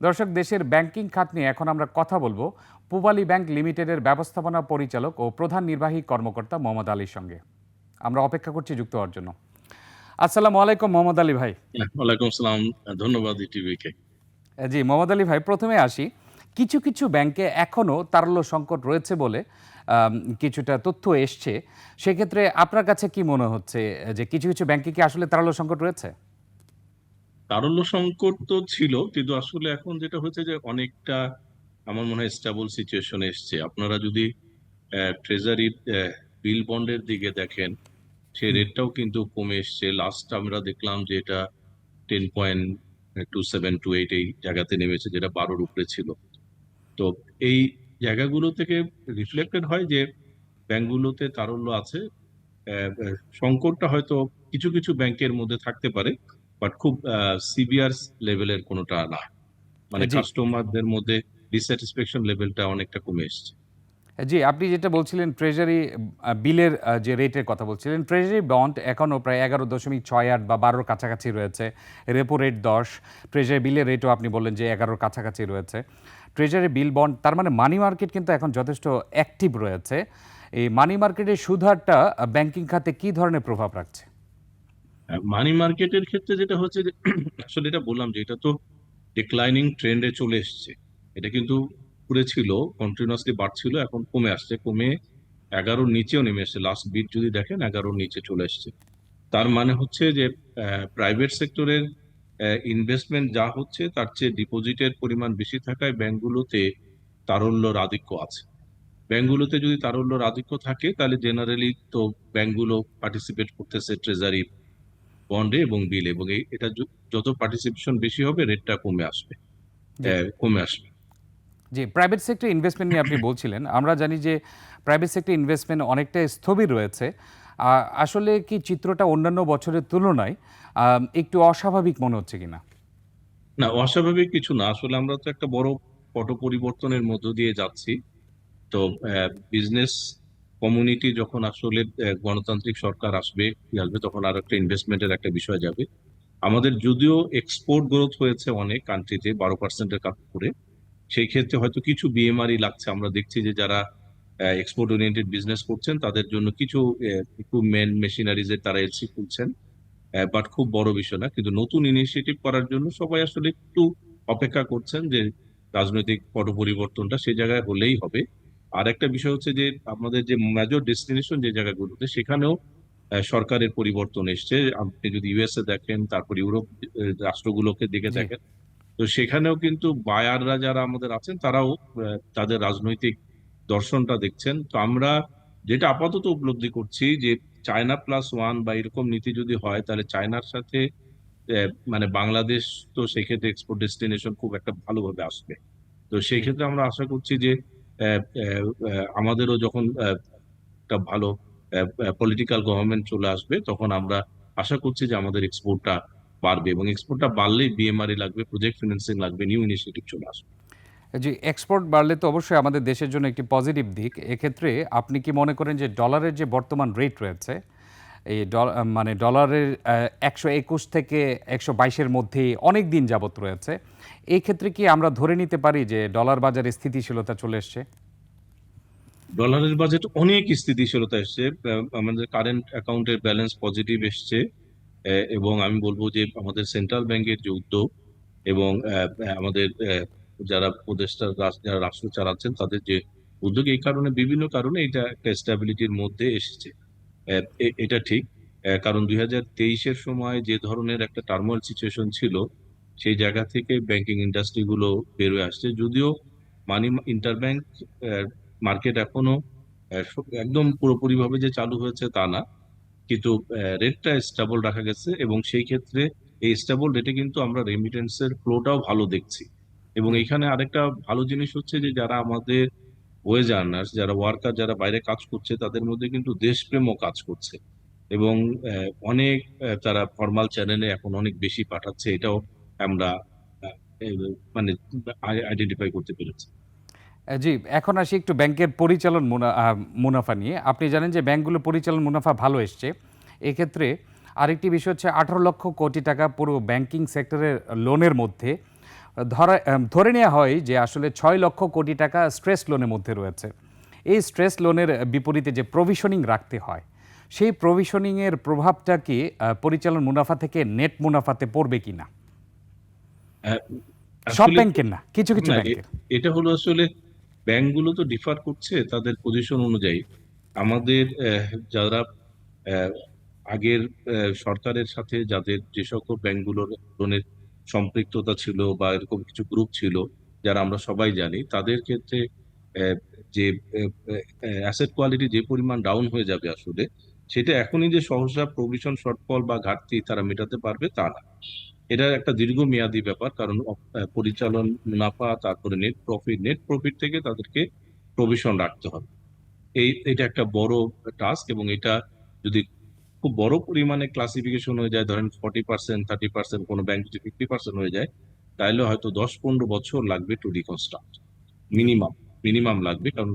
দর্শক দেশের ব্যাংকিং খাত নিয়ে এখন আমরা কথা বলব পূবালী ব্যাংক লিমিটেডের ব্যবস্থাপনা পরিচালক ও প্রধান নির্বাহী কর্মকর্তা মোহাম্মদ আলীর সঙ্গে। আমরা অপেক্ষা করছি যুক্ত হওয়ার জন্য। আসসালামু আলাইকুম মোহাম্মদ আলী ভাই। ওয়ালাইকুম আসসালাম ধন্যবাদ ইটিভিকে। জি মোহাম্মদ আলী ভাই প্রথমে আসি। কিছু কিছু ব্যাংকে এখনও তারল্য সংকট রয়েছে বলে কিছুটা তথ্য এসছে। সেক্ষেত্রে আপনার কাছে কি মনে হচ্ছে যে কিছু কিছু ব্যাংকে কি আসলে তারল্য সংকট রয়েছে? তারল্য সংকট তো ছিল কিন্তু আসলে এখন যেটা হয়েছে যে অনেকটা আমার মনে হয় স্টেবল সিচুয়েশন এসছে। আপনারা যদি ট্রেজারি বিল বন্ডের দিকে দেখেন সেই রেটটাও কিন্তু কমে এসছে। লাস্ট আমরা দেখলাম যে এটা ten point two seven two eight এই জায়গাতে নেমেছে যেটা বারোর উপরে ছিল। তো এই জায়গাগুলো থেকে রিফ্লেক্টেড হয় যে ব্যাংকগুলোতে তারল্য আছে সংকটটা হয়তো কিছু কিছু ব্যাংকের মধ্যে থাকতে পারে। বাট খুব সিভিয়ার লেভেলের কোনোটা না। মানে কাস্টমারদের মধ্যে ডিস্যাটিসফ্যাকশন লেভেলটা অনেকটা কমে এসছে। জি আপনি যেটা বলছিলেন ট্রেজারি বিলের যে রেটের কথা বলছিলেন ট্রেজারি বন্ড এখনও প্রায় এগারো দশমিক ছয় আট বা বারোর কাছাকাছি রয়েছে। রেপো রেট দশ ট্রেজারি বিলের রেটও আপনি বললেন যে এগারোর কাছাকাছি রয়েছে। ট্রেজারি বিল বন্ড তার মানে মানি মার্কেট কিন্তু এখন যথেষ্ট অ্যাক্টিভ রয়েছে। এই মানি মার্কেটের সুদহারটা ব্যাংকিং খাতে কি ধরনের প্রভাব রাখছে? মানি মার্কেটের ক্ষেত্রে যেটা হচ্ছে যে, আসলে এটা বললাম যে এটা তো ডিক্লাইনিং ট্রেন্ডে চলে এসছে। এটা কিন্তু উপরে ছিল কন্টিনিউয়াসলি বাড়ছিল, এখন কমে আসছে। কমে এগারোর নিচেও নেমে এসছে। লাস্ট বিট যদি দেখেন, এগারোর নিচে চলে এসছে। তার মানে হচ্ছে যে প্রাইভেট সেক্টরের ইনভেস্টমেন্ট যা হচ্ছে, তার চেয়ে ডিপোজিটের পরিমাণ বেশি থাকায় ব্যাংকগুলোতে তারল্যর আধিক্য আছে। ব্যাংকগুলোতে যদি তারল্যর আধিক্য থাকে, তাহলে জেনারেলি তো ব্যাংকগুলো পার্টিসিপেট করতেছে ট্রেজারি বন্ডে এবং বিল এবং এটা যত পার্টিসিপেশন বেশি হবে রেটটা কমে আসবে। জি। কমে আসবে। জি প্রাইভেট সেক্টর ইনভেস্টমেন্ট নিয়ে আপনি বলছিলেন। আমরা জানি যে প্রাইভেট সেক্টর ইনভেস্টমেন্ট অনেকটা স্থবির রয়েছে। আসলে কি চিত্রটা অন্যান্য বছরের তুলনায় একটু অস্বাভাবিক মনে হচ্ছে কিনা? না অস্বাভাবিক কিছু না। আসলে আমরা তো একটা বড় পট পরিবর্তনের মধ্য দিয়ে যাচ্ছি। তো বিজনেস কমিউনিটি যখন আসলে গণতান্ত্রিক সরকার আসবে আসবে, তখন আর একটা ইনভেস্টমেন্টের একটা বিষয় যাবে। আমাদের যদিও এক্সপোর্ট গ্রোথ হয়েছে অনেক কান্ট্রিতে বারো পার্সেন্টের কাছ করে, সেই ক্ষেত্রে হয়তো কিছু বিএমআরই লাগছে। আমরা দেখছি যে যারা এক্সপোর্ট ওরিয়েন্টেড বিজনেস করছেন, তাদের জন্য কিছু ইকুইপমেন্ট মেশিনারিজের তারা এলসি খুলছেন। বাট খুব বড় বিষয় না। কিন্তু নতুন ইনিশিয়েটিভ করার জন্য সবাই আসলে একটু অপেক্ষা করছেন যে, রাজনৈতিক পট পরিবর্তনটা সেই জায়গায় হলেই হবে। আর একটা বিষয় হচ্ছে যে আমাদের যে মেজর ডেস্টিনেশন যে জায়গাগুলোতে সেখানেও সরকারের পরিবর্তন এসছে। আপনি যদি ইউএসএ দেখেন তারপর ইউরোপ রাষ্ট্রগুলোকে দেখে। দেখেন তো সেখানেও কিন্তু বায়াররা যারা আমাদের আছেন তারাও তাদের রাজনৈতিক দর্শনটা দেখছেন। তো আমরা যেটা আপাতত উপলব্ধি করছি যে চায়না প্লাস ওয়ান বা এরকম নীতি যদি হয় তাহলে চায়নার সাথে মানে বাংলাদেশ তো সেক্ষেত্রে এক্সপোর্ট ডেস্টিনেশন খুব একটা ভালোভাবে আসবে। তো সেই ক্ষেত্রে আমরা আশা করছি যে আমাদেরও যখন একটা ভালো পলিটিক্যাল গভর্নমেন্ট চলে আসবে, তখন আমরা আশা করছি যে আমাদের এক্সপোর্টটা বাড়বে এবং এক্সপোর্টটা বাড়লেই বিএমআরই লাগবে প্রজেক্ট ফিন্যান্সিং লাগবে নিউ ইনিশিয়েটিভ চলে আসবে। জি এক্সপোর্ট বাড়লে তো অবশ্যই আমাদের দেশের জন্য একটি পজিটিভ দিক। এক্ষেত্রে আপনি কি মনে করেন যে ডলারের যে বর্তমান রেট রয়েছে এই মানে ডলারের একশো একুশ থেকে একশো বাইশের মধ্যে অনেক দিন যাবত রয়েছে। এই ক্ষেত্রে কি আমরা ধরে নিতে পারি যে ডলার বাজারে স্থিতিশীলতা চলে এসছে? ডলারের বাজেট অনেক স্থিতিশীলতা এসছে। আমাদের কারেন্ট অ্যাকাউন্টের ব্যালেন্স পজিটিভ এসছে। এবং আমি বলব যে আমাদের সেন্ট্রাল ব্যাংকের যে উদ্যোগ এবং আমাদের যারা উপদেষ্টা যারা রাষ্ট্র চালাচ্ছেন, তাদের যে উদ্যোগ, এই কারণে, বিভিন্ন কারণে এটা একটা স্ট্যাবিলিটির মধ্যে এসেছে। এটা ঠিক। কারণ দুই হাজার তেইশের সময় যে ধরনের একটা টার্মোয়াল সিচুয়েশন ছিল, সেই জায়গা থেকে ব্যাংকিং ইন্ডাস্ট্রি গুলো বেরোয় আসছে। যদিও মানি ইন্টার ইন্টারব্যাংক মার্কেট এখনও একদম পুরোপুরিভাবে যে চালু হয়েছে তা না। কিন্তু রেটটা স্টেবল রাখা গেছে এবং সেই ক্ষেত্রে এই স্টেবল রেটে কিন্তু আমরা রেমিটেন্সের ফ্লোটাও ভালো দেখছি। এবং এখানে আরেকটা ভালো জিনিস হচ্ছে যে যারা আমাদের ওয়েজ আর্নার্স যারা ওয়ার্কার যারা বাইরে কাজ করছে, তাদের মধ্যে কিন্তু দেশপ্রেমও কাজ করছে। এবং অনেক তারা ফর্মাল চ্যানেলে এখন অনেক বেশি পাঠাচ্ছে, এটাও আমরা মানে আইডেন্টিফাই করতে পেরেছি। জি, এখন আসি একটু ব্যাংকের পরিচালন মুনা- মুনাফা নিয়ে। আপনি জানেন যে ব্যাংকগুলো পরিচালন মুনাফা ভালো এসছে। এক্ষেত্রে আরেকটি বিষয় হচ্ছে আঠারো লক্ষ কোটি টাকা পুরো ব্যাংকিং সেক্টরের লোনের মধ্যে। ধরা ধরে নেওয়া হয় যে আসলে ছয় লক্ষ কোটি টাকা স্ট্রেস লোনের মধ্যে রয়েছে। এই স্ট্রেস লোনের বিপরীতে যে প্রভিশনিং রাখতে হয় সেই প্রভিশনিংয়ের প্রভাবটা কি পরিচালন মুনাফা থেকে নেট মুনাফাতে পড়বে কিনা আহ, সব ব্যাংকের না কিছু কিছু ব্যাংকের। এটা হলো আসলে ব্যাংকগুলো তো ডিফার করছে তাদের পজিশন অনুযায়ী। আমাদের যারা আগের সরকারের সাথে যাদের যে সকল ব্যাংকগুলোর লোনের সম্পৃক্ততা ছিল বা এরকম কিছু গ্রুপ ছিল, যারা আমরা সবাই জানি, তাদের ক্ষেত্রে যে অ্যাসেট কোয়ালিটি যে পরিমাণ ডাউন হয়ে যাবে আসলে, সেটা এখনই যে সহসা প্রভিশন শর্টফল বা ঘাটতি তারা মেটাতে পারবে তা না। এটা একটা দীর্ঘমেয়াদী ব্যাপার, কারণ পরিচালন মুনাফা তারপরে নেট প্রফিট নেট প্রফিট থেকে তাদেরকে প্রভিশন রাখতে হবে। এই, এটা একটা বড় টাস্ক এবং এটা যদি খুব বড় পরিমাণে ক্লাসিফিকেশন হয়ে যায়। ধরেন ফর্টি পার্সেন্ট থার্টি পার্সেন্ট কোনো ব্যাংক যদি ফিফটি পার্সেন্ট হয়ে যায় তাহলে হয়তো দশ পনেরো বছর লাগবে টু রিকনস্ট্রাক্ট মিনিমাম মিনিমাম লাগবে। কারণ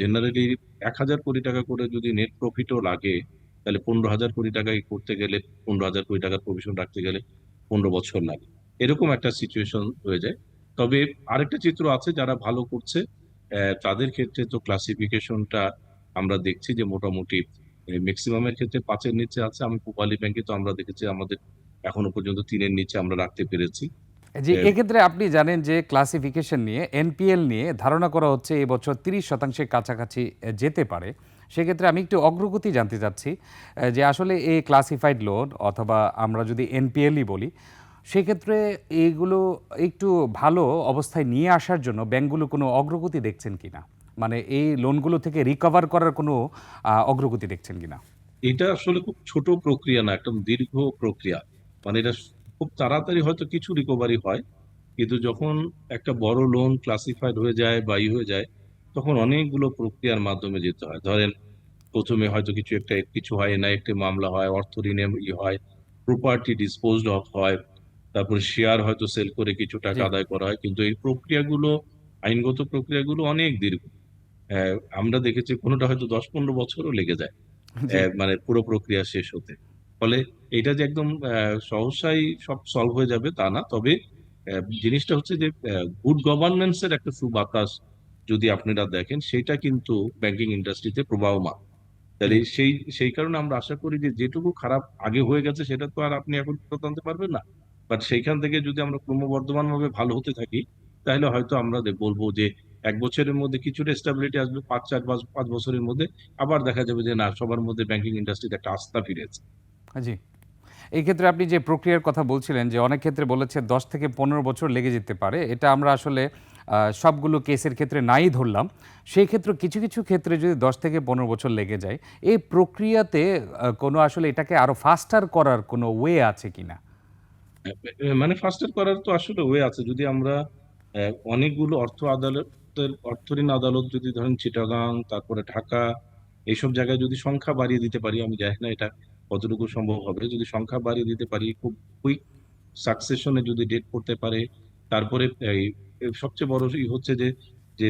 জেনারেলি এক হাজার কোটি টাকা করে যদি নেট প্রফিটও লাগে তাহলে পনেরো হাজার কোটি টাকায় করতে গেলে, পনেরো হাজার কোটি টাকার প্রভিশন রাখতে গেলে পনেরো বছর লাগে। এরকম একটা সিচুয়েশন হয়ে যায়। তবে আরেকটা চিত্র আছে যারা ভালো করছে তাদের ক্ষেত্রে তো ক্লাসিফিকেশনটা আমরা দেখছি যে মোটামুটি ম্যাক্সিমামের ক্ষেত্রে পাঁচের নিচে আছে আমি পূবালী ব্যাংকে তো আমরা দেখেছি আমাদের এখনও পর্যন্ত তিনের নিচে আমরা রাখতে পেরেছি। যে এক্ষেত্রে আপনি জানেন যে ক্লাসিফিকেশন নিয়ে এনপিএল নিয়ে ধারণা করা হচ্ছে এবছর তিরিশ শতাংশের কাছাকাছি যেতে পারে। সেক্ষেত্রে আমি একটু অগ্রগতি জানতে চাচ্ছি যে আসলে এই ক্লাসিফাইড লোন অথবা আমরা যদি এনপিএলই বলি সেক্ষেত্রে এইগুলো একটু ভালো অবস্থায় নিয়ে আসার জন্য ব্যাংকগুলো কোনো অগ্রগতি দেখছেন কিনা? মানে এই লোনগুলো থেকে রিকভার করার কোনো অগ্রগতি দেখছেন কিনা? এটা আসলে খুব ছোট প্রক্রিয়া না একদম দীর্ঘ প্রক্রিয়া। মানে এটা খুব তাড়াতাড়ি হয়তো কিছু রিকভারি হয় কিন্তু যখন একটা বড় লোন ক্লাসিফাইড হয়ে যায় বা ই হয়ে যায় তখন অনেকগুলো প্রক্রিয়ার মাধ্যমে যেতে হয়। ধরেন প্রথমে হয়তো কিছু একটা কিছু হয় না একটি মামলা হয় অর্থ ঋণে ই হয় প্রপার্টি ডিসপোজড অফ হয় তারপর শেয়ার হয়তো সেল করে কিছু টাকা আদায় করা হয় কিন্তু এই প্রক্রিয়াগুলো আইনগত প্রক্রিয়াগুলো অনেক দীর্ঘ। আমরা দেখেছি কোনোটা হয়তো দশ পনেরো বছরও লেগে যায় মানে পুরো প্রক্রিয়া শেষ হতে। ফলে এটা যে একদম সহসাই সব সলভ হয়ে যাবে তা না তবে জিনিসটা হচ্ছে যে গুড গভর্নেন্স এর একটা সুবাতাস যদি আপনারা দেখেন সেটা কিন্তু ব্যাংকিং ইন্ডাস্ট্রিতে প্রবাহমান। তাহলে সেই সেই কারণে আমরা আশা করি যে যেটুকু খারাপ আগে হয়ে গেছে সেটা তো আর আপনি এখন ফেরত আনতে পারবেন না। বাট সেইখান থেকে যদি আমরা ক্রমবর্ধমান ভাবে ভালো হতে থাকি তাহলে হয়তো আমরা বলব যে এক বছরের মধ্যে কিছুটা স্টেবিলিটি আসবে পাঁচ চার পাঁচ পাঁচ বছরের মধ্যে আবার দেখা যাবে যে না সবার মধ্যে ব্যাংকিং ইন্ডাস্ট্রিতে একটা আস্থা ফিরেছে জি। এই ক্ষেত্রে আপনি যে প্রক্রিয়ার কথা বলছিলেন যে অনেক ক্ষেত্রে বলেছে দশ থেকে পনেরো বছর লেগে যেতে পারে এটা আমরা আসলে সবগুলো কেসের ক্ষেত্রে নাই ধরলাম। সেই ক্ষেত্রে কিছু কিছু ক্ষেত্রে যদি দশ থেকে পনেরো বছর লেগে যায় এই প্রক্রিয়াতে কোনো আসলে এটাকে আরও ফাস্টার করার কোনো ওয়ে আছে কিনা? মানে ফাস্টার করার তো আসলে ওয়ে আছে। যদি আমরা অনেকগুলো অর্থ আদালতের অর্থ ঋণ আদালত যদি ধরেন চিটাগাং, তারপরে ঢাকা, এইসব জায়গায় যদি সংখ্যা বাড়িয়ে দিতে পারি, আমি জানি না এটা কতটুকু সম্ভব হবে, যদি সংখ্যা বাড়িয়ে দিতে পারি, খুব কুইক সাকসেশনে যদি ডেট করতে পারে, তারপরে সবচেয়ে বড় হচ্ছে যে যে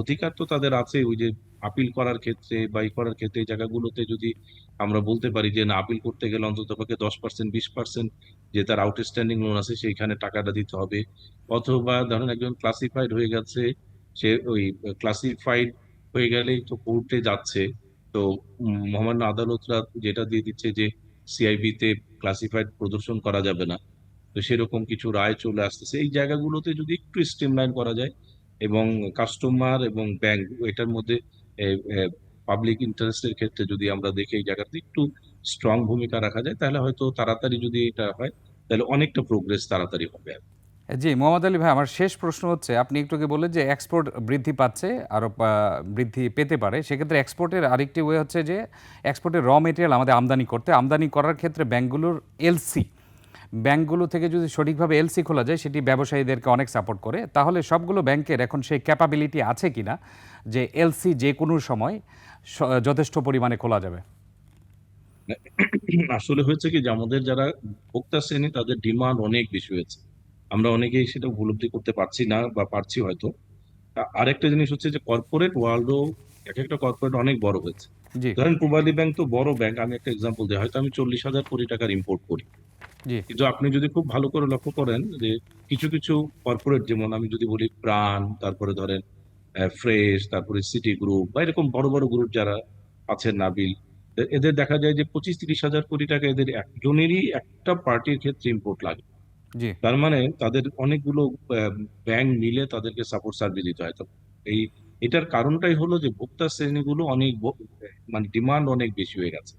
অধিকার তো তাদের আছে, ওই যে আপিল করার ক্ষেত্রে বা ই করার ক্ষেত্রে জায়গাগুলোতে যদি আমরা বলতে পারি যে না আপিল করতে গেলে অন্তত পক্ষে দশ পার্সেন্ট বিশ পার্সেন্ট যে তার আউটস্ট্যান্ডিং লোন আছে, সেইখানে টাকাটা দিতে হবে। অথবা ধরেন একজন ক্লাসিফাইড হয়ে গেছে, সে ওই ক্লাসিফাইড হয়ে গেলেই তো কোর্টে যাচ্ছে। তো মহামান্য আদালতরা যেটা দিয়ে দিচ্ছে যে সিআইবি তে ক্লাসিফাইড প্রদর্শন করা যাবে না। তো সেরকম কিছু রায় চলে আসতেছে। এই জায়গাগুলোতে যদি একটু স্ট্রিমলাইন করা যায় এবং কাস্টমার এবং ব্যাংক এটার মধ্যে পাবলিক ইন্টারেস্টের ক্ষেত্রে যদি আমরা দেখি, এই জায়গাতে একটু স্ট্রং ভূমিকা রাখা যায়, তাহলে হয়তো তাড়াতাড়ি যদি এটা হয়, তাহলে অনেকটা প্রোগ্রেস তাড়াতাড়ি হবে। জি, মোহাম্মদ আলী ভাই, আমার শেষ প্রশ্ন হচ্ছে, আপনি একটু আগে বললেন যে এক্সপোর্ট বৃদ্ধি পাচ্ছে আরও বৃদ্ধি পেতে পারে, সেক্ষেত্রে এক্সপোর্টের আরেকটি ওয়ে হচ্ছে যে এক্সপোর্টের র মেটেরিয়াল আমাদের আমদানি করতে, আমদানি করার ক্ষেত্রে ব্যাঙ্কগুলোর এলসি ব্যাংকগুলো থেকে যদি সঠিকভাবে এলসি খোলা যায়, সেটি ব্যবসায়ীদেরকে অনেক সাপোর্ট করে, তাহলে সবগুলো ব্যাংকের এখন সেই ক্যাপাবিলিটি আছে কিনা, যে এলসি যে কোনো সময় যথেষ্ট পরিমাণে খোলা যাবে? আসলে হয়েছে কি যে আমাদের যারা ভোক্তা শ্রেণি তাদের ডিমান্ড অনেক বেশি হয়েছে। আমরা অনেকেই সেটা উপলব্ধি করতে পারছি না বা পারছি হয়তো। আরেকটা জিনিস হচ্ছে যে কর্পোরেট ওয়ার্ল্ডও এক একটা কর্পোরেট অনেক বড় হয়েছে। ধরেন পূবালী ব্যাংক তো বড় ব্যাংক আমি একটা এক্সাম্পল দিই। হয়তো আমি চল্লিশ হাজার কোটি টাকার ইম্পোর্ট করি। কিন্তু আপনি যদি খুব ভালো করে লক্ষ্য করেন যে কিছু কিছু কর্পোরেট যেমন আমি যদি বলি প্রাণ তারপরে ধরেন ফ্রেশ তারপরে সিটি গ্রুপ বা এরকম বড় বড় গ্রুপ যারা আছেন নাবিল এদের দেখা যায় যে পঁচিশ তিরিশ হাজার কোটি টাকা এদের একজনেরই একটা পার্টির ক্ষেত্রে ইম্পোর্ট লাগে। তার মানে তাদের অনেকগুলো ব্যাংক মিলে তাদেরকে সাপোর্ট সার্ভিস দিতে হয়। তো এই এটার কারণটাই হলো যে ভোক্তা শ্রেণীগুলো অনেক মানে ডিমান্ড অনেক বেশি হয়ে গেছে।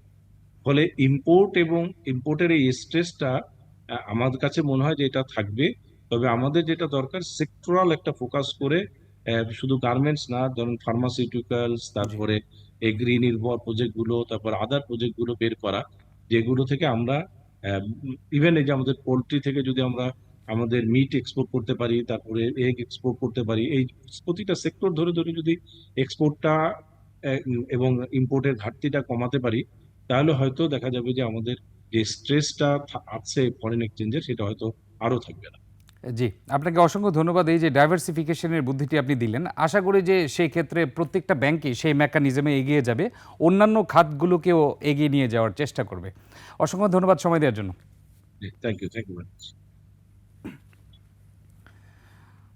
ফলে ইম্পোর্ট এবং ইম্পোর্টের এই স্ট্রেসটা আমাদের কাছে মনে হয় যে এটা থাকবে। তবে আমাদের যেটা দরকার সেক্টরাল একটা ফোকাস করে শুধু গার্মেন্টস না ধরুন ফার্মাসিউটিক্যালস তারপরে এগ্রি নির্ভর প্রজেক্টগুলো তারপর আদার প্রজেক্টগুলো বের করা, যেগুলো থেকে আমরা ইভেন এই যে আমাদের পোলট্রি থেকে যদি আমরা আমাদের মিট এক্সপোর্ট করতে পারি, তারপরে এগ এক্সপোর্ট করতে পারি, এই প্রতিটা সেক্টর ধরে ধরে যদি এক্সপোর্টটা এবং ইম্পোর্টের ঘাটতিটা কমাতে পারি, তাহলে হয়তো দেখা যাবে যে আমাদের যে স্ট্রেসটা আছে ফরেন এক্সচেঞ্জের সেটা হয়তো আরও থাকবে না। জি আপনাকে অসংখ্য ধন্যবাদ। এই যে ডাইভার্সিফিকেশনের বুদ্ধিটি আপনি দিলেন আশা করি যে সেই ক্ষেত্রে প্রত্যেকটা ব্যাংকই সেই মেকানিজমে এগিয়ে যাবে অন্যান্য খাতগুলোকেও এগিয়ে নিয়ে যাওয়ার চেষ্টা করবে। অসংখ্য ধন্যবাদ সময় দেওয়ার জন্য। থ্যাংক ইউ থ্যাংক ইউ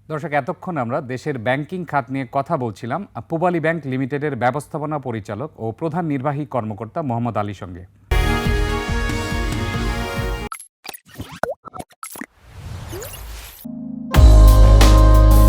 দর্শক এতক্ষণ আমরা দেশের ব্যাংকিং খাত নিয়ে কথা বলছিলাম পূবালী ব্যাংক লিমিটেডের ব্যবস্থাপনা পরিচালক ও প্রধান নির্বাহী কর্মকর্তা মোহাম্মদ আলীর সঙ্গে।